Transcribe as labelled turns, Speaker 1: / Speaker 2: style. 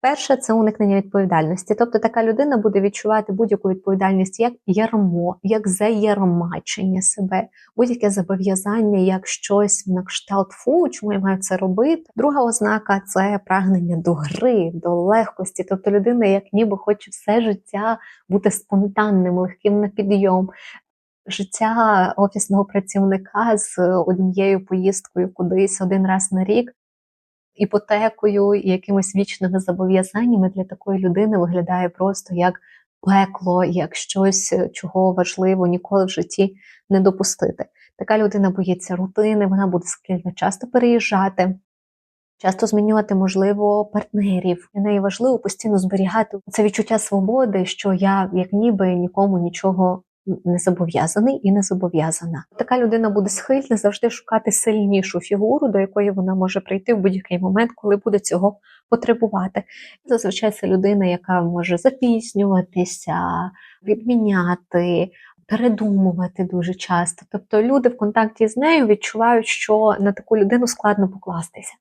Speaker 1: Перше це уникнення відповідальності. Тобто така людина буде відчувати будь-яку відповідальність як ярмо, як заєрмачення себе, будь-яке зобов'язання, як щось на кшталт фу, чому я маю це робити. Друга ознака це прагнення до гри, до легкості. Тобто людина, як ніби хоче все життя бути спонтанним, легким на підйом. Життя офісного працівника з однією поїздкою кудись один раз на рік іпотекою і якимись вічними зобов'язаннями для такої людини виглядає просто як пекло, як щось, е, чого важливо ніколи в житті не допустити. Така людина боїться рутини, вона буде схильна часто переїжджати. Часто змінювати, можливо, партнерів. Для неї важливо постійно зберігати це відчуття свободи, що я як ніби нікому нічого не зобов'язаний і не зобов'язана. Така людина буде схильна завжди шукати сильнішу фігуру, до якої вона може прийти в будь-який момент, коли буде цього потребувати. Зазвичай це людина, яка може запізнюватися, відміняти. Передумувати дуже часто. Тобто люди в контакті з нею відчувають, що на таку людину складно покластися.